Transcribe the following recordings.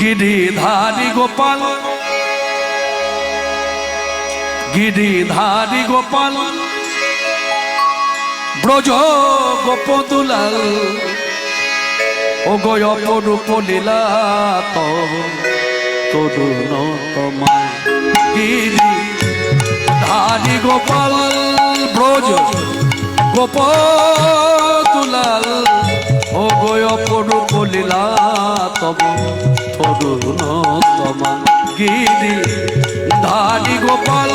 গিরিধারী গোপাল। গিরিধারী গোপাল। ব্রজ গোপদুলাল ও গয় অপরূপ লীলা তরুণ তোমার গিরি ধারী গোপাল। ব্রজ গোপদুলাল ও গয় অপরূপ লীলা তব তরুণ তোমার গিরি ধারী গোপাল।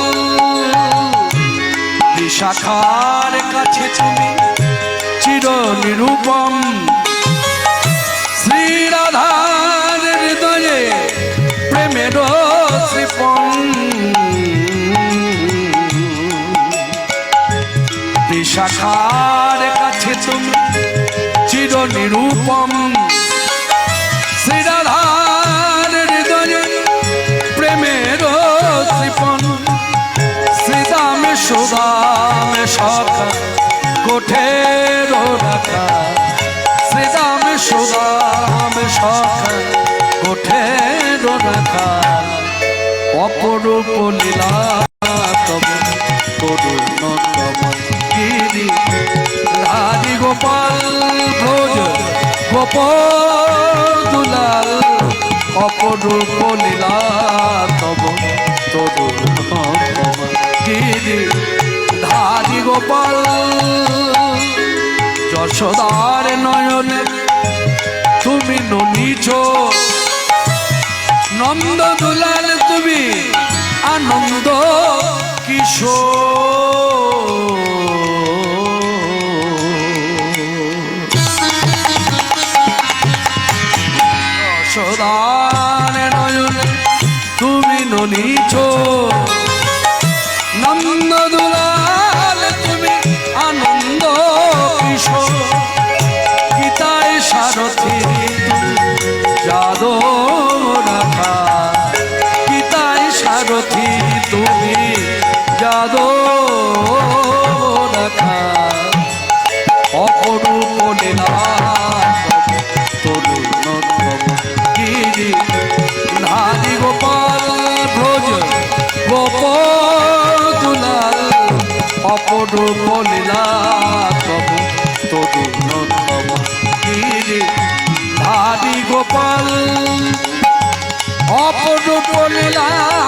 বিশাখার কাছে তুমি চির নিরূপম। শ্রীরাধার হৃদয়ে প্রেমের শ্রীপন বিশাখার কাছে তুমি চির নিরূপম। শ্রীরাধার হৃদয়ে প্রেমের শ্রীপন শ্রীদামে সুদামে সখা, কোঠের রাখা শ্রীদামে সুদামে সখা, কোঠের রাখা অপরূপ লীলা তব, করুণ গিরি। রাজি গোপাল ভোজ গোপাল অপরূপ লীলা তব গিরি ধারি গোপাল যশোদার নয়নে তুমি নিছ নন্দ দুলাল তুমি আনন্দ কিশোর আছো? নন্দ দুলাল তুমি আনন্দ কিশো গীতায় সারথি যাদব রাখা গীতায় সারথি, তুমি যাদব রাখা অপরূপ না मिला